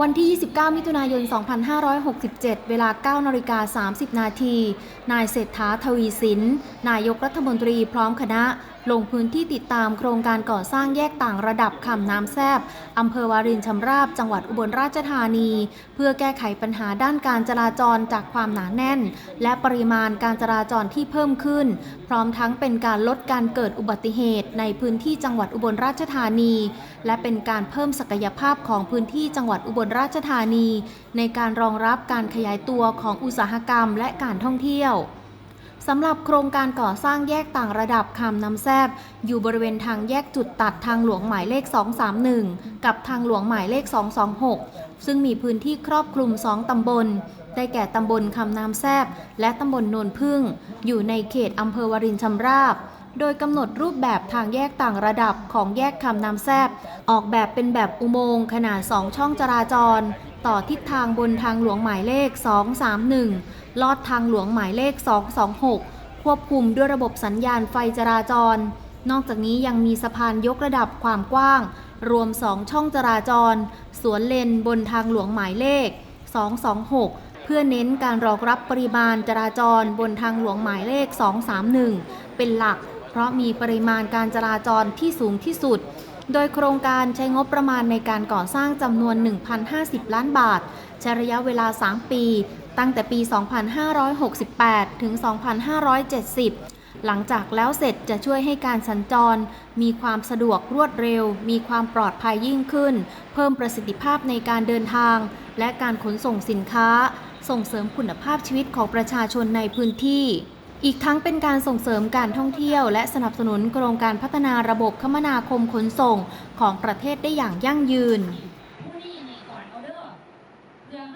วันที่ 29 มิถุนายน 2567 เวลา 9นาฬิกา30 นาที นายเศรษฐาทวีสิน นายกรัฐมนตรีพร้อมคณะ ลงพื้นที่ติดตามโครงการก่อสร้างแยกต่างระดับคำน้ำแซบอำเภอวารินชำราบ จังหวัดอุบลราชธานี เพื่อแก้ไขปัญหาด้านการจราจรจากความหนาแน่น และปริมาณการจราจรที่เพิ่มขึ้น พร้อมทั้งเป็นการลดการเกิดอุบัติเหตุในพื้นที่จังหวัดอุบลราชธานี และเป็นการเพิ่มศักยภาพของพื้นที่จังหวัดอุบลราชธานี ในการรองรับการขยายตัวของอุตสาหกรรมและการท่องเที่ยว สำหรับโครงการก่อสร้างแยกต่างระดับคำน้ำแซบอยู่บริเวณทางแยกจุดตัดทางหลวงหมายเลข 231 กับทางหลวงหมายเลข 226 ซึ่งมีพื้นที่ครอบคลุม 2 ตำบล ได้แก่ตำบลคำน้ำแซบและตำบลโนนพึ่ง อยู่ในเขตอำเภอวารินชำราบ โดยกำหนดรูปแบบทางแยกต่างระดับของแยกคำน้ำแซบออกแบบเป็นแบบอุโมงค์ขนาด 2 ช่องจราจร ต่อทิศทางบนทางหลวงหมายเลข 231 ลอดทางหลวงหมายเลข 226 ควบคุมด้วยระบบสัญญาณไฟจราจร นอกจากนี้ยังมีสะพานยกระดับความกว้าง รวม 2 ช่องจราจร สวนเลนบนทางหลวงหมายเลข 226เพื่อเน้นการรองรับปริมาณจราจรบนทางหลวงหมายเลข 231 เป็นหลัก เพราะมีปริมาณการจราจรที่สูงที่สุด โดยโครงการใช้งบประมาณในการก่อสร้างจำนวน 1,050 ล้านบาทใช้ระยะเวลา 3 ปี ตั้งแต่ปี 2568 ถึง 2570หลังจากแล้วเสร็จจะช่วยให้การสัญจร มีความสะดวกรวดเร็ว มีความปลอดภัยยิ่งขึ้น เพิ่มประสิทธิภาพในการเดินทาง และการขนส่งสินค้า ส่งเสริมคุณภาพชีวิตของประชาชนในพื้นที่ อีกทั้งเป็นการส่งเสริมการท่องเที่ยว และสนับสนุนโครงการพัฒนาระบบคมนาคมขนส่งของประเทศได้อย่างยั่งยืน